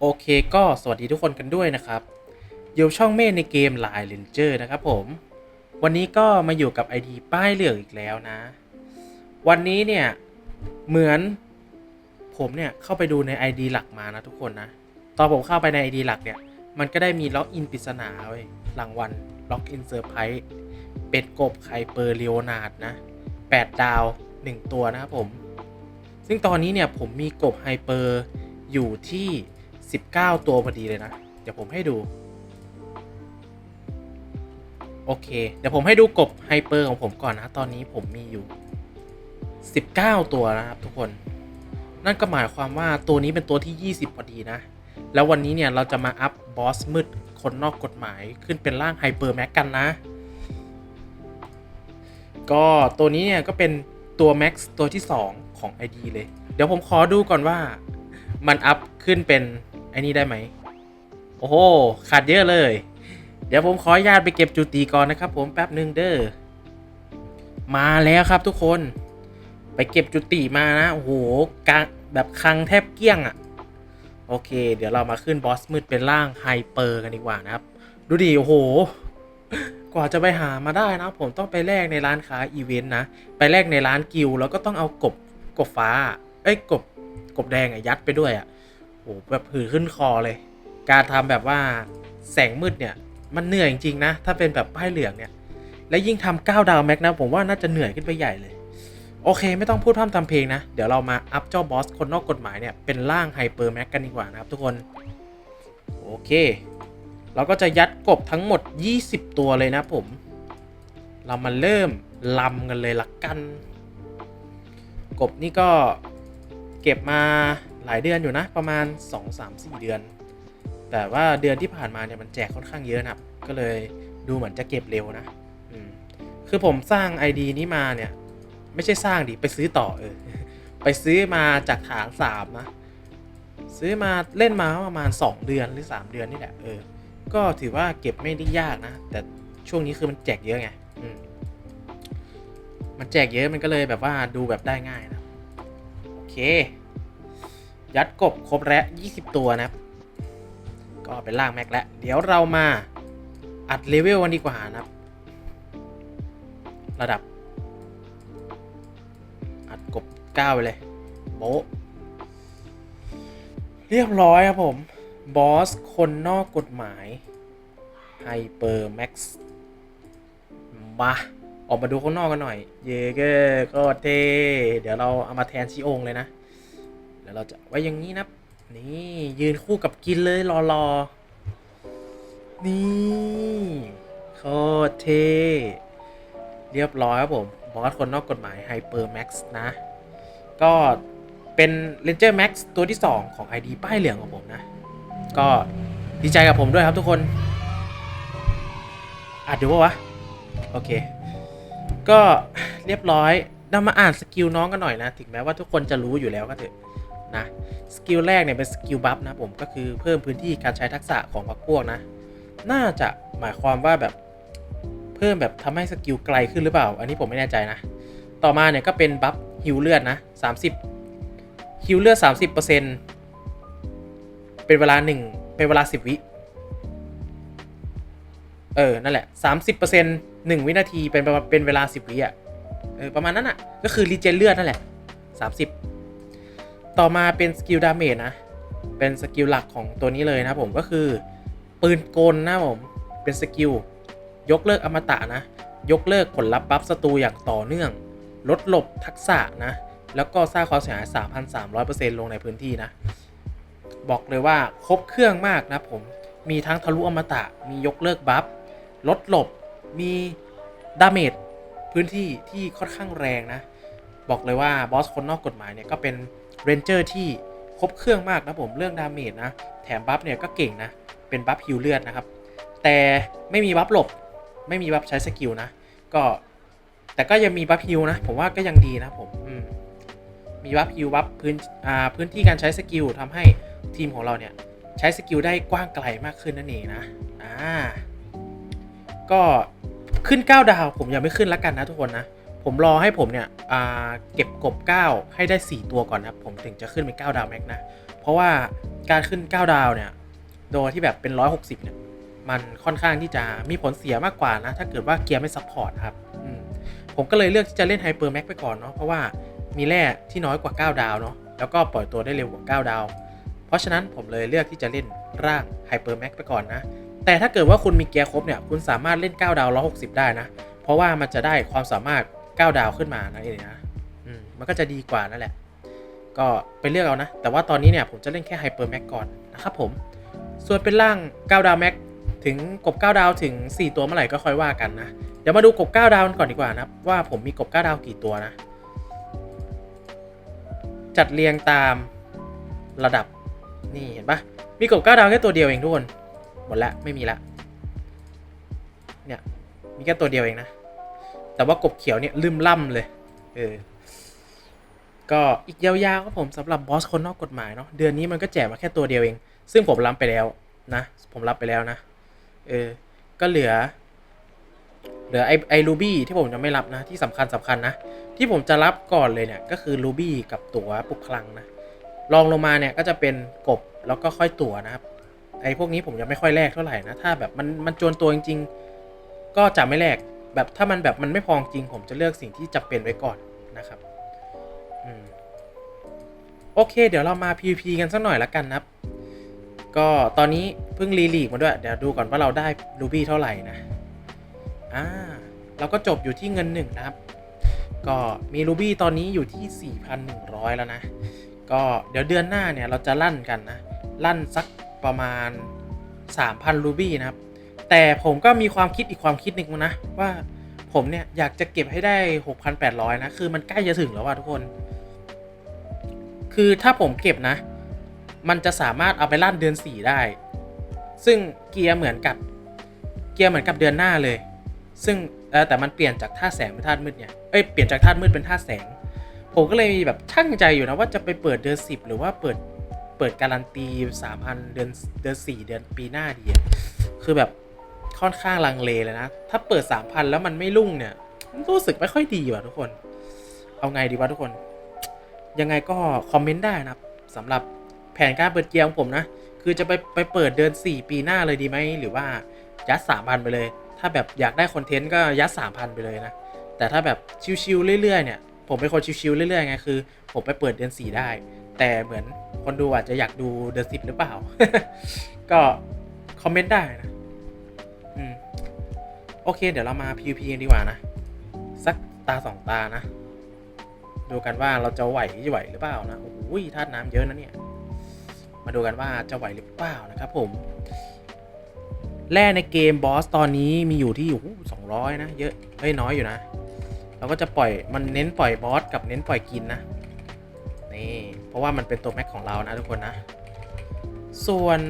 โอเคก็สวัสดีทุกคนกันด้วยนะครับอยู่ช่องเมฆในเกม Line Ranger นะครับผม วันนี้ก็มาอยู่กับ ID ป้ายเหลืองอีกแล้วนะ วันนี้เนี่ยเหมือนผมเนี่ยเข้าไปดูใน ID หลักมานะทุกคนนะ ตอนผมเข้าไปใน ID หลักเนี่ย มันก็ได้มีล็อกอินปริศนาเว้ยรางวัลล็อกอินเซอร์ไพรส์เป็ดกบไคเปอร์เลโอนาร์ดนะ 8 ดาว 1 ตัวนะครับผม ซึ่งตอนนี้เนี่ยผมมีกบไฮเปอร์อยู่ที่ 19 ตัวพอดีเลยนะ เดี๋ยวผมให้ดู โอเค เดี๋ยวผมให้ดูกบไฮเปอร์ของผมก่อนนะ ตอนนี้ผมมีอยู่ 19 ตัวนะครับทุกคน นั่นก็หมายความว่าตัวนี้เป็นตัวที่ 20 พอดีนะ แล้ววันนี้เนี่ยเราจะมาอัพบอสมืดคนนอกกฎหมายขึ้นเป็นร่างไฮเปอร์แม็กกันนะ ก็ตัวนี้เนี่ยก็เป็นตัว Max ตัวที่ 2 ของ ID เลย เดี๋ยวผมขอดูก่อนว่ามันอัพขึ้นเป็น ไอ้นี่ได้ไหม โอ้โห ขาดเยอะเลย เดี๋ยวผมขออนุญาตไปเก็บจุตีก่อนนะครับ ผมแป๊บหนึ่งเด้อ มาแล้วครับทุกคน ไปเก็บจุติมานะ โอ้โหกลางแบบคังแทบเกลี้ยงอะ่ะ โอเค เดี๋ยวเรามาขึ้นบอสมืดเป็นร่างไฮเปอร์กันดีกว่านะครับ ดูดิ โอ้โห กว่าจะไปหามาได้นะ ผมต้องไปแลกในร้านค้าอีเวนต์นะ ไปแลกในร้านกิลแล้วก็ต้องเอากบกบฟ้า เอ้ยกบกบแดงอะยัดไปด้วยอะโอ้ โหแบบผือขึ้นคอเลย การทำแบบว่าแสงมืดเนี่ย มันเหนื่อยจริงๆนะ ถ้าเป็นแบบป้ายเหลืองเนี่ย และยิ่งทำ9ดาวแม็กนะ ผมว่าน่าจะเหนื่อยขึ้นไปใหญ่เลย โอเค ไม่ต้องพูดพร่ำทำเพลงนะ เดี๋ยวเรามาอัพเจ้าบอสคนนอกกฎหมายเนี่ยเป็นร่างไฮเปอร์แม็กกันดีกว่านะครับทุกคน โอเค เราก็จะยัดกบทั้งหมด 20 ตัวเลยนะผม เรามาเริ่มลำกันเลยละกัน กบนี่ก็เก็บมา หลายเดือนอยู่นะ ประมาณ 2-3-4 เดือน แต่ว่าเดือนที่ผ่านมาเนี่ยมันแจกค่อนข้างเยอะนะก็เลยดูเหมือนจะเก็บเร็วนะคือผมสร้าง ID นี้มาเนี่ย ไม่ใช่สร้างดิไปซื้อต่อเออไปซื้อมาจากฐานสามนะซื้อมาเล่นมาประมาณ 2 เดือนหรือ 3 เดือนนี่แหละเออ ก็ถือว่าเก็บไม่ได้ยากนะ แต่ช่วงนี้คือมันแจกเยอะไงมมันแจกเยอะมันก็เลยแบบว่าดูแบบได้ง่ายนะ โอเค ยัดกบครบแล้ว 20 ตัวนะครับ ก็เป็นล่างแม็กแล้ว เดี๋ยวเรามาอัดเลเวลกันดีกว่านะครับ ระดับ อัดกบ 9 ไปเลย โบเรียบร้อยครับผม บอส คนนอกกฎหมายไฮเปอร์แม็กซ์มาออกมาดูข้างนอกกันหน่อย เยเกอร์ก็เทเดี๋ยวเราเอามาแทนชิโองเลยนะ เดี๋ยวเราจะไว้อย่างนี้นะนี่ยืนคู่กับกินเลยรอรอนี่โคตรเท่เรียบร้อยครับผมบอสคนนอกกฎหมายไฮเปอร์แม็กซ์นะ ก็เป็น Ranger Max ตัวที่ 2 ของ ID ป้ายเหลืองของผมนะ ก็ดีใจกับผมด้วยครับทุกคนอาจดูว่าวะ โอเค ก็เรียบร้อยเรามาอ่านสกิลน้องกันหน่อยนะ ถึงแม้ว่าทุกคนจะรู้อยู่แล้วก็เถอะ นะสกิลแรกเนี่ยเป็นสกิลบัฟนะผมก็คือเพิ่มพื้นที่การใช้ทักษะของพรรคพวกนะ น่าจะหมายความว่าแบบเพิ่มแบบทำให้สกิลไกลขึ้นหรือเปล่า อันนี้ผมไม่แน่ใจนะ ต่อมาเนี่ยก็เป็นบัฟฮิวเลือดนะ30ฮิวเลือด 30%เป็นเวลา 1 เป็นเวลา 10 วิเออ นั่นแหละ 30% 1 วินาทีเป็นประมาณเป็นเวลา 10 วิอะเออประมาณนั้นอะ ก็คือรีเจนเลือดนั่นแหละ 30 ต่อมาเป็นสกิลดาเมจนะ เป็นสกิลหลักของตัวนี้เลยนะผมก็คือ ปืนกลนะผม เป็นสกิลยกเลิกอมตะนะ ยกเลิกผลลัพธ์บัฟศัตรูอย่างต่อเนื่อง ลดหลบทักษะนะ แล้วก็สร้างความเสียหาย 3,300%ลงในพื้นที่นะ บอกเลยว่าครบเครื่องมากนะผม มีทั้งทะลุอมตะ มียกเลิกบัฟ ลดหลบ มีดาเมจพื้นที่ที่ค่อนข้างแรงนะ บอกเลยว่าบอสคนนอกกฎหมายเนี่ยก็เป็น เรนเจอร์ที่ครบเครื่องมากนะผมเรื่องดาเมจนะ แถมบัฟเนี่ยก็เก่งนะ เป็นบัฟฮิวเลือดนะครับ แต่ไม่มีบัฟหลบ ไม่มีบัฟใช้สกิลนะ ก็แต่ก็ยังมีบัฟฮิวนะ ผมว่าก็ยังดีนะผมมมีบัฟฮิวบัฟพื้นอ่าพื้นที่การใช้สกิลทำให้ทีมของเราเนี่ยใช้สกิลได้กว้างไกลมากขึ้นนั่นเองนะ อ่า ก็ขึ้น 9 ดาวผมยังไม่ขึ้นละกันนะทุกคนนะ ผมรอให้ผมเนี่ยเก็บกบ 9 ให้ได้ 4 ตัวก่อนนะครับ ผมถึงจะขึ้นเป็น9ดาวแม็กนะ เพราะว่าการขึ้น 9 ดาวเนี่ย โดยที่แบบเป็น 160 เนี่ย มันค่อนข้างที่จะมีผลเสียมากกว่านะ ถ้าเกิดว่าเกียร์ไม่ซัพพอร์ตครับ ผมก็เลยเลือกที่จะเล่นไฮเปอร์แม็กไปก่อนเนาะ เพราะว่ามีแร่ที่น้อยกว่า 9 ดาวเนาะ แล้วก็ปล่อยตัวได้เร็วกว่า 9 ดาว เพราะฉะนั้นผมเลยเลือกที่จะเล่นร่างไฮเปอร์แม็กไปก่อนนะ แต่ถ้าเกิดว่าคุณมีเกียร์ครบเนี่ย คุณสามารถเล่น 9 ดาว 160 ได้นะ เพราะว่ามันจะได้ความสามารถ 9 ดาวขึ้นมานั่นเองนะอืมมันก็จะดีกว่านั่นแหละ ก็ไปเลือกเอานะ แต่ว่าตอนนี้เนี่ยผมจะเล่นแค่ไฮเปอร์แม็กก่อนนะครับผม ส่วนเป็นร่าง 9 ดาวแม็กถึงกบ 9 ดาวถึง 4 ตัวเมื่อไหร่ก็ค่อยว่ากันนะ เดี๋ยวมาดูกบ 9 ดาวกันก่อนดีกว่านะว่าผมมีกบ 9 ดาวกี่ตัวนะ จัดเรียงตามระดับนี่เห็นปะมีกบ 9 ดาวแค่ตัวเดียวเองทุกคน หมดละไม่มีละเนี่ยมีแค่ตัวเดียวเองนะ แต่ว่ากบเขียวเนี่ยลืมล่ำเลย เออ ก็อีกยาวๆครับผมสำหรับบอสคนนอกกฎหมายเนาะเดือนนี้มันก็แจกมาแค่ตัวเดียวเอง ซึ่งผมรับไปแล้วนะ ผมรับไปแล้วนะ เออ ก็เหลือ เหลือไอไอรูบี้ที่ผมจะไม่รับนะ ที่สำคัญสำคัญนะ ที่ผมจะรับก่อนเลยเนี่ย ก็คือรูบี้กับตั๋วปลุกพลังนะรองลงมาเนี่ยก็จะเป็นกบแล้วก็ค่อยตั๋วนะครับ ไอพวกนี้ผมยังไม่ค่อยแลกเท่าไหร่นะ ถ้าแบบมันมันจวนตัวจริง ๆ ก็จะไม่แลก แบบถ้ามันแบบมันไม่พอจริง ผมจะเลือกสิ่งที่จำเป็นไว้ก่อนนะครับอืมโอเค เดี๋ยวเรามา PVP กันสักหน่อยละกันนะครับ ก็ตอนนี้เพิ่งรีลีกมาด้วย เดี๋ยวดูก่อนว่าเราได้รูบี้เท่าไหร่นะอ่าเราก็จบอยู่ที่เงินหนึ่งนะครับ ก็มีรูบี้ตอนนี้อยู่ที่ 4,100 แล้วนะ ก็เดี๋ยวเดือนหน้าเนี่ยเราจะลั่นกันนะ ลั่นสักประมาณ 3,000รูบี้นะครับ แต่ผมก็มีความคิดอีกความคิดหนึ่งนะ ว่าผมเนี่ย อยากจะเก็บให้ได้ 6,800 นะ คือมันใกล้จะถึงแล้วว่ะทุกคน คือถ้าผมเก็บนะ มันจะสามารถเอาไปลั่นเดือน 4 ได้ ซึ่งเกียร์เหมือนกับเกียร์เหมือนกับเดือนหน้าเลย ซึ่งแต่มันเปลี่ยนจากธาแสงเป็นธามืดเนี่ย เอ้ย เปลี่ยนจากธามืดเป็นธาแสง ผมก็เลยแบบช่งใจอยู่นะว่าจะไปเปิดเดือน 10 หรือว่าเปิดเปิดการันตี3,000เดือนเดือน4เดือนปีหน้าดีคือแบบ ค่อนข้างลังเลเลยนะ ถ้าเปิด 3,000 แล้วมันไม่รุ่งเนี่ยรู้สึกไม่ค่อยดีว่ะทุกคน เอาไงดีวะทุกคน ยังไงก็คอมเมนต์ได้นะครับสำหรับแผนการเปิดเกียร์ของผมนะ คือจะไปไปเปิดเดือน 4 ปีหน้าเลยดีไหม หรือว่ายัด 3,000 ไปเลย ถ้าแบบอยากได้คอนเทนต์ก็ยัด 3,000 ไปเลยนะ แต่ถ้าแบบชิวๆเรื่อยๆเนี่ย ผมเป็นคนชิวๆเรื่อยๆไงคือ ผมไปเปิดเดือน 4 ได้ แต่เหมือนคนดูอาจจะอยากดูเดือน 10 หรือเปล่า ก็คอมเมนต์ได้นะ โอเค เดี๋ยวเรามา PVP กันดีกว่านะ สักตาสองตานะ ดูกันว่าเราจะไหวไหวหรือเปล่านะโอ้ยธาตุน้ำเยอะนะเนี่ย มาดูกันว่าจะไหวหรือเปล่านะครับผม แร่ในเกมบอสตอนนี้มีอยู่ที่สองร้อยนะ เยอะเฮ้ยน้อยอยู่นะ เราก็จะปล่อยมันเน้นปล่อยบอสกับเน้นปล่อยกินนะ นี่ เพราะว่ามันเป็นตัวแม็กของเรานะทุกคนนะ ส่วน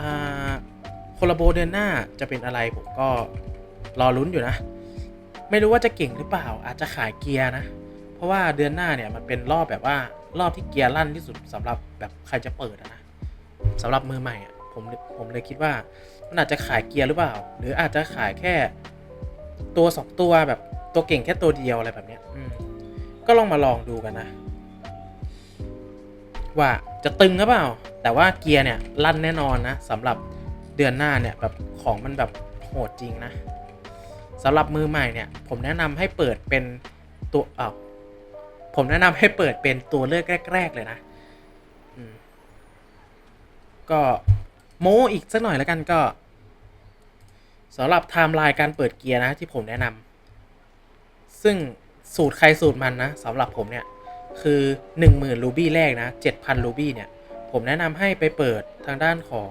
อ่าโคลาโบเดือนหน้าจะเป็นอะไรผมก็ รอลุ้นอยู่นะ ไม่รู้ว่าจะเก่งหรือเปล่า อาจจะขายเกียร์นะ เพราะว่าเดือนหน้าเนี่ยมันเป็นรอบแบบว่ารอบที่เกียร์ลั่นที่สุดสำหรับแบบใครจะเปิดนะสำหรับมือใหม่อะผมผมเลยคิดว่ามันอาจจะขายเกียร์หรือเปล่า หรืออาจจะขายแค่ตัวสองตัวแบบตัวเก่งแค่ตัวเดียวอะไรแบบเนี้ยอืก็ลองมาลองดูกันนะ ว่าจะตึงหรือเปล่า แต่ว่าเกียร์เนี่ยลั่นแน่นอนนะสำหรับเดือนหน้าเนี่ยแบบของมันแบบโหดจริงนะ สำหรับมือใหม่เนี่ย ผมแนะนำให้เปิดเป็นตัวอ้าวผมแนะนำให้เปิดเป็นตัวเลือกแรก ๆ เลยนะก็โมอีกสักหน่อยแล้วกันก็สำหรับไทม์ไลน์การเปิดเกียร์นะที่ผมแนะนำซึ่งสูตรใครสูตรมันนะสำหรับผมเนี่ย คือ 10,000 รูบี้แรกนะ 7,000 รูบี้เนี่ย ผมแนะนำให้ไปเปิดทางด้านของ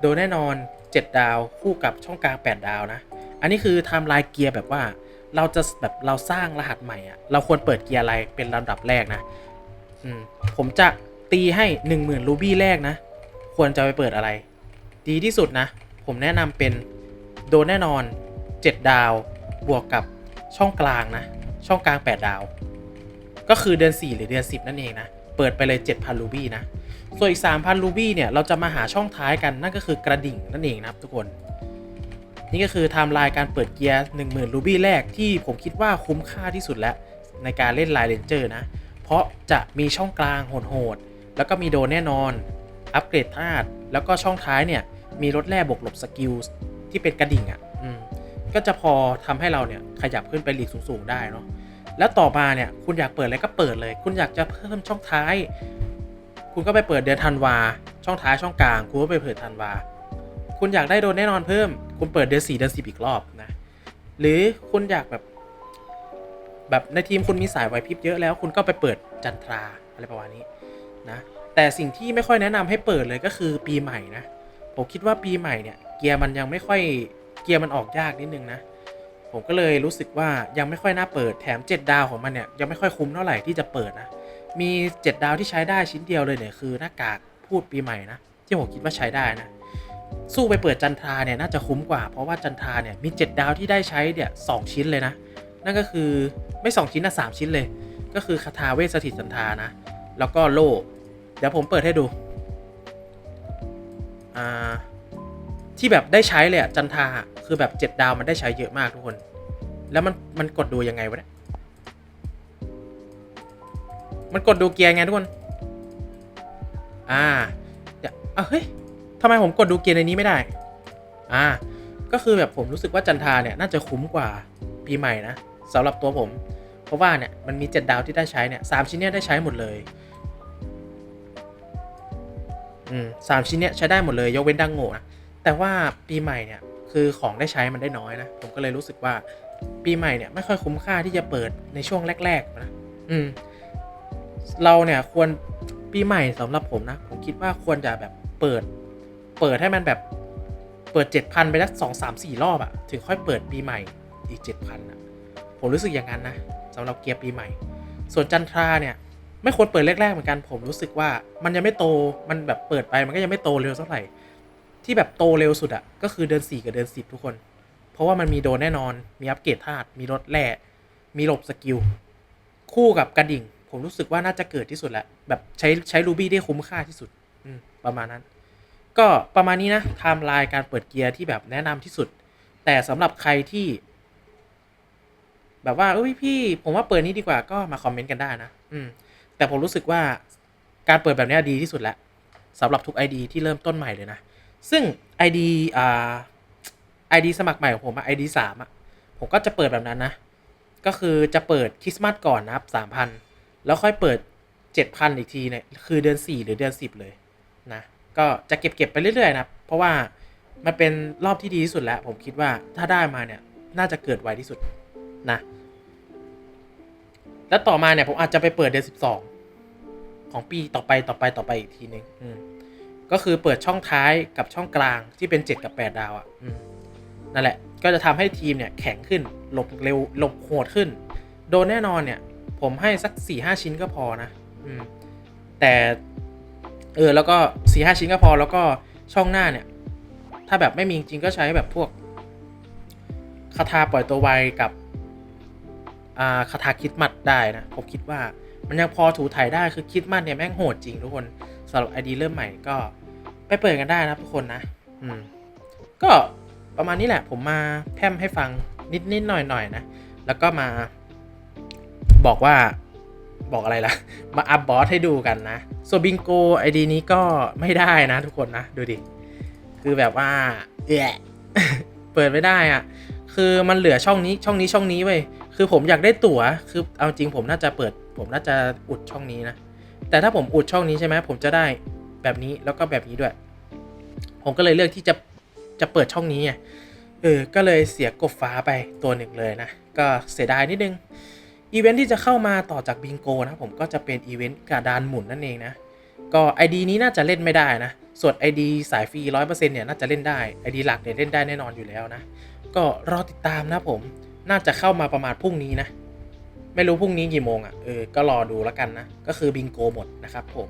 โดยแน่นอน 7 ดาว คู่กับช่องกลาง 8 ดาวนะ อันนี้คือไทม์ไลน์เกียร์แบบว่าเราจะแบบเราสร้างรหัสใหม่อะเราควรเปิดเกียร์อะไรเป็นลำดับแรกนะอืมผมจะตีให้ 10,000รูบี้แรกนะ ควรจะไปเปิดอะไร ดีที่สุดนะ ผมแนะนำเป็นโดนแน่นอน 7 ดาวบวกกับช่องกลางนะ ช่องกลาง 8 ดาว ก็คือเดือน 4 หรือเดือน 10 นั่นเองนะ เปิดไปเลย 7,000รูบี้นะ ส่วนอีก 3,000 รูบี้เนี่ย เราจะมาหาช่องท้ายกันนั่นก็คือกระดิ่งนั่นเองนะครับทุกคน นี่ก็คือไทม์ไลน์การเปิดเกียร์ 10,000 รูบี้แรกที่ผมคิดว่าคุ้มค่าที่สุดแล้ว ในการเล่นไลน์เลนเจอร์นะ เพราะจะมีช่องกลางโหดๆแล้วก็มีโดนแน่นอน อัปเกรดธาตุแล้วก็ช่องท้ายเนี่ยมีรถแร่บวกหลบสกิลที่เป็นกระดิ่งอะ่ะอืมก็จะพอทำให้เราเนี่ยขยับขึ้นไปหลีกสูงๆได้เนาะแล้วต่อมาเนี่ยคุณอยากเปิดอะไรก็เปิดเลย คุณอยากจะเพิ่มช่องท้าย คุณก็ไปเปิดเดือนธันวา ช่องท้ายช่องกลาง คุณก็ไปเปิดธันวา คุณอยากได้โดนแน่นอนเพิ่ม คุณเปิดเดือนสี่เดือนสิบอีกรอบนะ หรือคุณอยากแบบ แบบในทีมคุณมีสายไวพริบเยอะแล้ว คุณก็ไปเปิดจันทราอะไรประมาณนี้นะ แต่สิ่งที่ไม่ค่อยแนะนำให้เปิดเลยก็คือปีใหม่นะ ผมคิดว่าปีใหม่เนี่ยเกียร์มันยังไม่ค่อยเกียร์มันออกยากนิดนึงนะ ผมก็เลยรู้สึกว่ายังไม่ค่อยน่าเปิดแถม 7 ดาวของมันเนี่ยยังไม่ค่อยคุ้มเท่าไหร่ที่จะเปิดนะ มี 7 ดาวที่ใช้ได้ชิ้นเดียวเลยเนี่ยคือหน้ากากพูดปีใหม่นะ ที่ผมคิดว่าใช้ได้นะ สู้ไปเปิดจันทราเนี่ยน่าจะคุ้มกว่า เพราะว่าจันทราเนี่ยมี 7 ดาวที่ได้ใช้เนี่ยสชิ้นเลยนะ นั่นก็คือไม่ 2 ชิ้นนะ3ชิ้นเลย ก็คือคาถาเวสถิตจันทรานะ แล้วก็โล่เดี๋ยวผมเปิดให้ดูอ่าที่แบบได้ใช้เลยอะจันทราคือแบบ 7 ดาวมันได้ใช้เยอะมากทุกคน แล้วมันมันกดดูยังไงวะเนี่ย มันกดดูเกียร์ไงทุกคน อ่าเดี๋ยวอะเฮ้ยทำไมผมกดดูเกียร์ในนี้ไม่ได้ อ่า ก็คือแบบผมรู้สึกว่าจันทาเนี่ยน่าจะคุ้มกว่าปีใหม่นะสำหรับตัวผม เพราะว่าเนี่ยมันมี 7 ดาวที่ได้ใช้เนี่ยสามชิ้นเนี่ยได้ใช้หมดเลย อืมสามชิ้นเนี่ยใช้ได้หมดเลยยกเว้นดังโง่นะแต่ว่าปีใหม่เนี่ยคือของได้ใช้มันได้น้อยนะ ผมก็เลยรู้สึกว่าปีใหม่เนี่ยไม่ค่อยคุ้มค่าที่จะเปิดในช่วงแรก ๆ นะ อืม เราเนี่ยควรปีใหม่สำหรับผมนะ ผมคิดว่าควรจะแบบเปิด เปิดให้มันแบบเปิดเจ็ดพันไปสักสองสามสี่รอบอะถึงค่อยเปิดปีใหม่อีกเจ็ดพันอะผมรู้สึกอย่างนั้นนะสำหรับเกียร์ปีใหม่ ส่วนจันทราเนี่ย ไม่ควรเปิดแรกๆเหมือนกัน ผมรู้สึกว่ามันยังไม่โตมันแบบเปิดไปมันก็ยังไม่โตเร็วเท่าไหร่ที่แบบโตเร็วสุดอะก็คือเดือน4กับเดือน10 ทุกคน เพราะว่ามันมีโดนแน่นอนมีอัปเกรดธาตุมีรถแร่มีหลบสกิลคู่กับกระดิ่ง ผมรู้สึกว่าน่าจะเกิดที่สุดแหล้วแบบใช้ใช้รูบี้ได้คุ้มค่าที่สุดอืประมาณนั้น ก็ประมาณนี้นะไทม์ไลน์การเปิดเกียร์ที่แบบแนะนำที่สุด แต่สำหรับใครที่ แบบว่าเอ้ยพี่ ผมว่าเปิดนี้ดีกว่าก็มาคอมเมนต์กันได้นะอืมแต่ผมรู้สึกว่าการเปิดแบบนี้ดีที่สุดแล้วสำหรับทุก ID ที่เริ่มต้นใหม่เลยนะ ซึ่ง ID อ่า ID สมัครใหม่ของผมอะ ID สามอะผมก็จะเปิดแบบนั้นนะ ก็คือจะเปิดคริสต์มาสก่อนนะครับสามพัน แล้วค่อยเปิดเจ็ดพันอีกทีเนี่ยคือเดือนสี่หรือเดือนสิบเลยนะ ก็จะเก็บเก็บไปเรื่อย ๆ นะ เพราะว่ามันเป็นรอบที่ดีที่สุดแล้ว ผมคิดว่าถ้าได้มาเนี่ยน่าจะเกิดไวที่สุดนะ แล้วต่อมาเนี่ยผมอาจจะไปเปิดเดือนสิบสองของปีต่อไปต่อไปต่อไปอีกทีนึงอืมก็คือเปิดช่องท้ายกับช่องกลางที่เป็น 7 กับ 8 ดาวอะ่ะนั่นแหละก็จะทำให้ทีมเนี่ยแข็งขึ้นหลบเร็วหลบโหดขึ้น โดนแน่นอนเนี่ย ผมให้สัก4-5ชิ้นก็พอนะ อืม แต่เออแล้วก็4-5ชิ้นก็พอแล้วก็ช่องหน้าเนี่ย ถ้าแบบไม่มีจริงก็ใช้แบบพวกคาถาปล่อยตัวไวกับอ่าคาถาคิดมัดได้นะ ผมคิดว่ามันยังพอถูถ่ายได้คือคิดมัดเนี่ยแม่งโหดจริงทุกคนสำหรับไอดีเริ่มใหม่ก็ไปเปิดกันได้นะทุกคนนะ อืม ก็ประมาณนี้แหละผมมาแพมให้ฟังนิดนิดหน่อยหน่อยนะ แล้วก็มา บอกว่าบอกอะไรล่ะ มาอัพบอสให้ดูกันนะส่วนบิงโกไอดีนี้ก็ไม่ได้นะทุกคนนะ ดูดิ คือแบบว่าเอเปิดไม่ได้อะคือมันเหลือช่องนี้ช่องนี้ช่องนี้เว้ยคือผมอยากได้ตั๋วคือเอาจริงผมน่าจะเปิด ผมน่าจะอุดช่องนี้นะ แต่ถ้าผมอุดช่องนี้ใช่ไหมผมจะได้แบบนี้แล้วก็แบบนี้ด้วย ผมก็เลยเลือกที่จะจะเปิดช่องนี้ไงเออก็เลยเสียกบฟ้าไปตัวหนึ่งเลยนะ ก็เสียดายนิดนึง อีเวนท์ที่จะเข้ามาต่อจากบิงโกนะผมก็จะเป็นอีเวนต์กระดานหมุนนั่นเองนะ ก็ ID นี้น่าจะเล่นไม่ได้นะ ส่วน ID สายฟรี 100%เนี่ยน่าจะเล่นได้ ID หลักเนี่ยเล่นได้แน่นอนอยู่แล้วนะ ก็รอติดตามนะผมน่าจะเข้ามาประมาณพรุ่งนี้นะ ไม่รู้พรุ่งนี้กี่โมงอะ่ะเออก็รอดูแล้วกันนะ ก็คือบิงโกหมดนะครับผม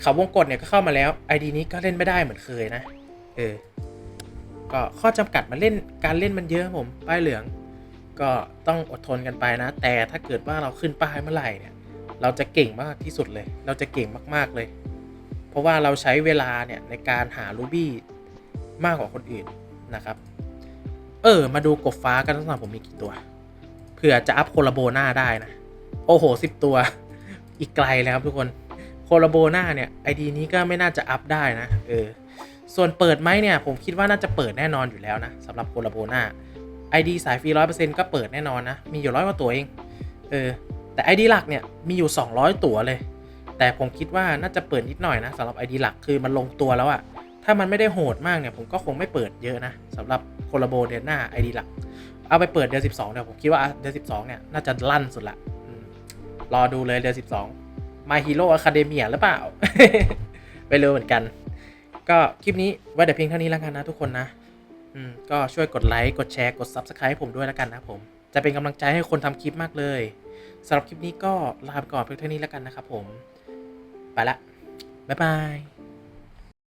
เขาวงกดเนี่ยก็เข้ามาแล้ว ID นี้ก็เล่นไม่ได้เหมือนเคยนะเออก็ข้อจำกัดมันเล่นการเล่นมันเยอะผมป้ายเหลือง ก็ต้องอดทนกันไปนะ แต่ถ้าเกิดว่าเราขึ้นป้ายเมื่อไหร่เนี่ย เราจะเก่งมากที่สุดเลย เราจะเก่งมากๆเลย เพราะว่าเราใช้เวลาเนี่ยในการหารูบี้มากกว่าคนอื่นนะครับ เออ มาดูกบฟ้ากันทั้งหมดผมมีกี่ตัวเผื่อจะอัพโคลาโบหน้าได้นะ โอ้โหสิบตัว อีกไกลเลยครับทุกคนโคลาโบหน้าเนี่ยไอดีนี้ก็ไม่น่าจะอัพได้นะ เออ ส่วนเปิดไหมเนี่ย ผมคิดว่าน่าจะเปิดแน่นอนอยู่แล้วนะสำหรับโคลาโบหน้า ID สายฟรีร้อยเปอร์เซ็นต์ก็เปิดแน่นอนนะ มีอยู่ร้อยกว่าตัวเอง เออ แต่ ID หลักเนี่ยมีอยู่ 200 ตัวเลย แต่ผมคิดว่าน่าจะเปิดนิดหน่อยนะสำหรับ ID หลักคือมันลงตัวแล้วอะถ้ามันไม่ได้โหดมากเนี่ยผมก็คงไม่เปิดเยอะนะสำหรับโคลาโบเดือนหน้า ID หลัก เอาไปเปิดเดือน12เนี่ยผมคิดว่าเดือน12เนี่ยน่าจะลั่นสุดละรอดูเลยเดือน12 My Hero Academia หรือเปล่าไม่รู้เหมือนกัน ก็คลิปนี้ไว้แต่เพียงเท่านี้แล้วกันนะทุกคนนะ อืมก็ช่วยกดไลค์กดแชร์กด Subscribe ให้ผมด้วยแล้วกันนะผม จะเป็นกำลังใจให้คนทำคลิปมากเลยสำหรับคลิปนี้ก็ลาไปก่อนเพียงเท่านี้แล้วกันนะครับผม ไปละ บ๊ายบาย